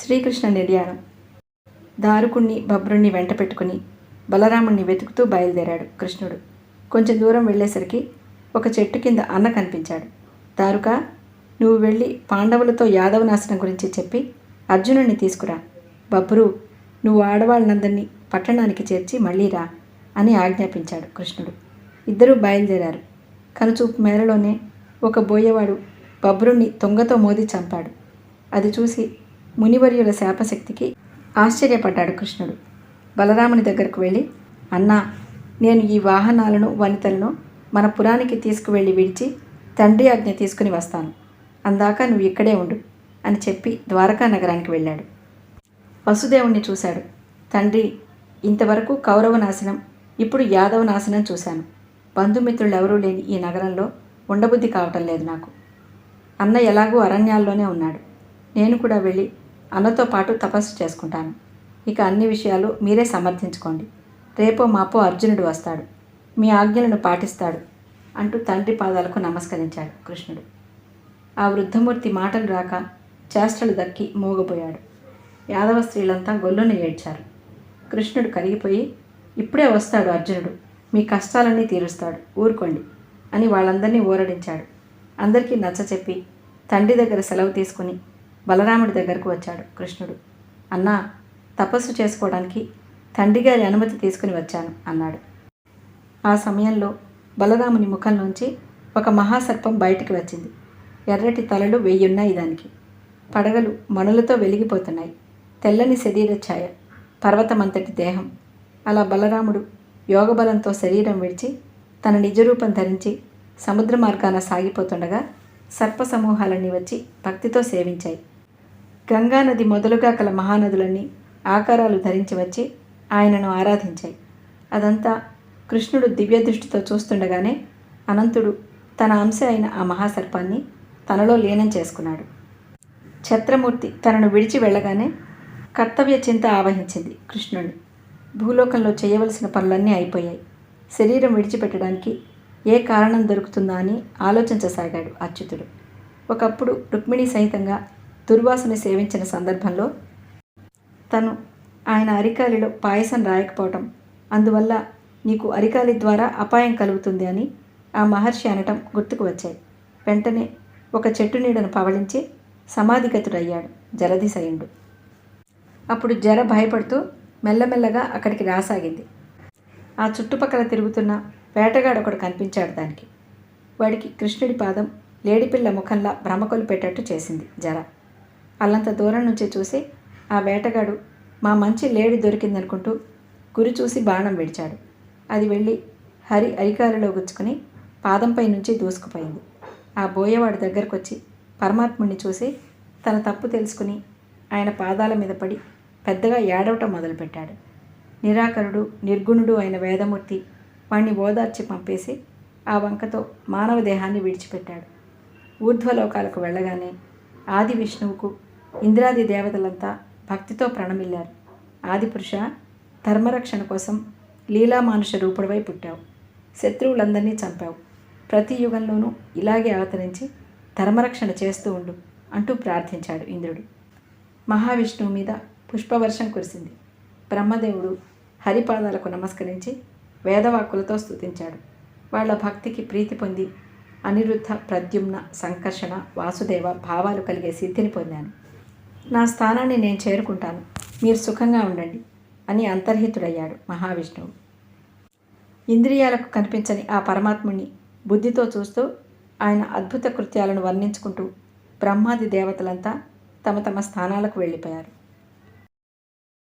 శ్రీకృష్ణ నిర్యాణం దారుకుణ్ణి బభ్రుణ్ణి వెంట పెట్టుకుని బలరాముణ్ణి వెతుకుతూ బయలుదేరాడు కృష్ణుడు. కొంచెం దూరం వెళ్ళేసరికి ఒక చెట్టు కింద అన్న కనిపించాడు. దారుక నువ్వు వెళ్ళి పాండవులతో యాదవ నాశనం గురించి చెప్పి అర్జునుడిని తీసుకురా. బబ్రు నువ్వు ఆడవాళ్ళనందరినీ పట్టణానికి చేర్చి మళ్ళీ రా అని ఆజ్ఞాపించాడు కృష్ణుడు. ఇద్దరూ బయలుదేరారు. కనుచూపు మేరలోనే ఒక బోయవాడు బబ్రుణ్ణి తొంగతో మోది చంపాడు. అది చూసి మునివర్యుల శాపశక్తికి ఆశ్చర్యపడ్డాడు కృష్ణుడు. బలరాముని దగ్గరకు వెళ్ళి అన్నా నేను ఈ వాహనాలను వనితలను మన పురానికి తీసుకువెళ్ళి విడిచి తండ్రి ఆజ్ఞ తీసుకుని వస్తాను. అందాక నువ్వు ఇక్కడే ఉండు అని చెప్పి ద్వారకా నగరానికి వెళ్ళాడు. వసుదేవుణ్ణి చూశాడు. తండ్రి ఇంతవరకు కౌరవ నాశనం ఇప్పుడు యాదవ నాశనం చూశాను. బంధుమిత్రులు ఎవరూ లేని ఈ నగరంలో ఉండబుద్ధి కావటం లేదు నాకు. అన్న ఎలాగూ అరణ్యాల్లోనే ఉన్నాడు. నేను కూడా వెళ్ళి అన్నతో పాటు తపస్సు చేసుకుంటాను. ఇక అన్ని విషయాలు మీరే సమర్థించుకోండి. రేపో మాపో అర్జునుడు వస్తాడు. మీ ఆజ్ఞలను పాటిస్తాడు అంటూ తండ్రి పాదాలకు నమస్కరించాడు కృష్ణుడు. ఆ వృద్ధమూర్తి మాటలు రాక చేష్టలు దక్కి మూగపోయాడు యాదవ స్త్రీలంతా గొల్లును ఏడ్చారు. కృష్ణుడు కరిగిపోయి ఇప్పుడే వస్తాడు అర్జునుడు. మీ కష్టాలన్నీ తీరుస్తాడు. ఊరుకోండి అని వాళ్ళందరినీ ఊరడించాడు అందరికీ నచ్చచెప్పి తండ్రి దగ్గర సెలవు తీసుకుని బలరాముడి దగ్గరకు వచ్చాడు కృష్ణుడు. అన్నా తపస్సు చేసుకోవడానికి తండ్రి గారి అనుమతి తీసుకుని వచ్చాను అన్నాడు. ఆ సమయంలో బలరాముని ముఖంలోంచి ఒక మహాసర్పం బయటికి వచ్చింది. ఎర్రటి తలలు వెయ్యున్నాయి దానికి. పడగలు మణులతో వెలిగిపోతున్నాయి. తెల్లని శరీర ఛాయ పర్వతమంతటి దేహం. అలా బలరాముడు యోగబలంతో శరీరం విడిచి తన నిజరూపం ధరించి సముద్ర మార్గాన సాగిపోతుండగా సర్ప సమూహాలన్నీ వచ్చి భక్తితో సేవించాయి. గంగానది మొదలుగా కల మహానదులన్నీ ఆకారాలు ధరించి వచ్చి ఆయనను ఆరాధించాయి. అదంతా కృష్ణుడు దివ్య దృష్టితో చూస్తుండగానే అనంతుడు తన అంశ అయిన ఆ మహాసర్పాన్ని తనలో లీనం చేసుకున్నాడు. ఛత్రమూర్తి తనను విడిచి వెళ్ళగానే కర్తవ్య చింత ఆవహించింది కృష్ణుడిని భూలోకంలో చేయవలసిన పనులన్నీ అయిపోయాయి. శరీరం విడిచిపెట్టడానికి ఏ కారణం దొరుకుతుందా అని ఆలోచించసాగాడు అచ్యుతుడు. ఒకప్పుడు రుక్మిణి సహితంగా దుర్వాసుని సేవించిన సందర్భంలో తను ఆయన అరికాలిలో పాయసం రాయకపోవటం అందువల్ల నీకు అరికాలి ద్వారా అపాయం కలుగుతుంది అని ఆ మహర్షి అనటం గుర్తుకు వచ్చాయి. వెంటనే ఒక చెట్టు నీడను పవళించి సమాధిగతుడయ్యాడు జలధిశయుడు అప్పుడు జర భయపడుతూ మెల్లమెల్లగా అక్కడికి రాసాగింది. ఆ చుట్టుపక్కల తిరుగుతున్న వేటగాడొకడు కనిపించాడు దానికి. వాడికి కృష్ణుడి పాదం లేడిపిల్ల ముఖంలా భ్రమకొలు పెట్టేట్టు చేసింది జర. అల్లంత దూరం నుంచి చూసి ఆ వేటగాడు మా మంచి లేడి దొరికిందనుకుంటూ గురి చూసి బాణం విడిచాడు. అది వెళ్ళి హరి అరికాలలో గుచ్చుకుని పాదంపై నుంచి దూసుకుపోయింది. ఆ బోయవాడి దగ్గరకు వచ్చి పరమాత్ముడిని చూసి తన తప్పు తెలుసుకుని ఆయన పాదాల మీద పడి పెద్దగా ఏడవటం మొదలుపెట్టాడు. నిరాకరుడు నిర్గుణుడు అయిన వేదమూర్తి వాణ్ణి ఓదార్చి పంపేసి ఆ వంకతో మానవ దేహాన్ని విడిచిపెట్టాడు. ఊర్ధ్వలోకాలకు వెళ్ళగానే ఆది విష్ణువుకు ఇంద్రాది దేవతలంతా భక్తితో ప్రణమిల్లారు. ఆదిపురుష ధర్మరక్షణ కోసం లీలామానుష రూపుడివై పుట్టావు. శత్రువులందరినీ చంపావు. ప్రతి యుగంలోనూ ఇలాగే అవతరించి ధర్మరక్షణ చేస్తూ ఉండు అంటూ ప్రార్థించాడు ఇంద్రుడు. మహావిష్ణువు మీద పుష్పవర్షం కురిసింది. బ్రహ్మదేవుడు హరిపాదాలకు నమస్కరించి వేదవాక్కులతో స్తుతించాడు. వాళ్ళ భక్తికి ప్రీతి పొంది అనిరుద్ధ ప్రద్యుమ్న సంకర్షణ వాసుదేవ భావాలు కలిగే సిద్ధిని పొందాను. నా స్థానాన్ని నేను చేరుకుంటాను. మీరు సుఖంగా ఉండండి అని అంతర్హితుడయ్యాడు మహావిష్ణువు. ఇంద్రియాలకు కనిపించని ఆ పరమాత్ముని బుద్ధితో చూస్తూ ఆయన అద్భుత కృత్యాలను వర్ణించుకుంటూ బ్రహ్మాది దేవతలంతా తమ తమ స్థానాలకు వెళ్ళిపోయారు.